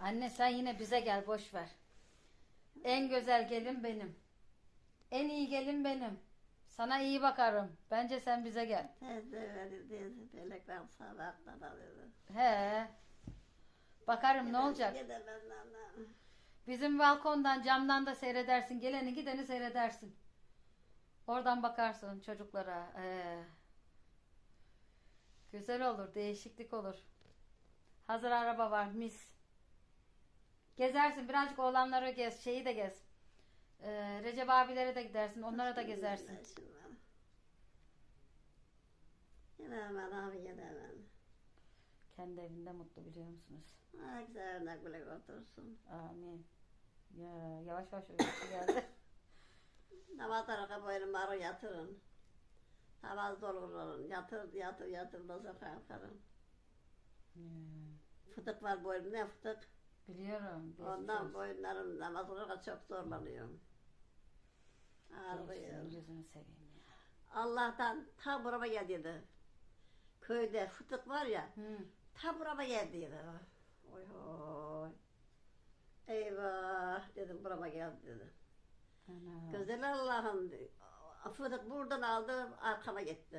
Anne sen yine bize gel boş ver. En güzel gelin benim. En iyi gelin benim. Sana iyi bakarım. Bence sen bize gel. Sabahtan. He. Bakarım ne olacak? Gidemem anam. Bizim balkondan camdan da seyredersin. Geleni gideni seyredersin. Oradan bakarsın çocuklara. Ee, güzel olur. Değişiklik olur. Hazır araba var. Mis. Gezersin. Birazcık oğlanları gez. Şeyi de gez. Ee, Recep abilere de gidersin. Onlara da gezersin. Gidemem anam gidemem. Kendi evinde mutlu biliyor musunuz? Güzel önüne güle otursun. Amin. Ya, yavaş yavaş uykusu geldi. Namaz arka boynu marı yatırın. Namaz doldurun. Yatır yatır yatır nasıl kalkarım. Ya, Fıtık var boynumda ne fıtık. Biliyorum. geçmiş Ondan olsun. boyunlarım namaz çok zorlanıyorum. Ağrıyor. Yüzünü seveyim ya. Allah'tan tam burama geldiydi. Köyde fıtık var ya, Hı. tam burama geldiydi. Oy oy. Eyvah dedim burama geldi dedim. Ana. Güzel Allah'ım. Fıtık buradan aldı arkama gitti.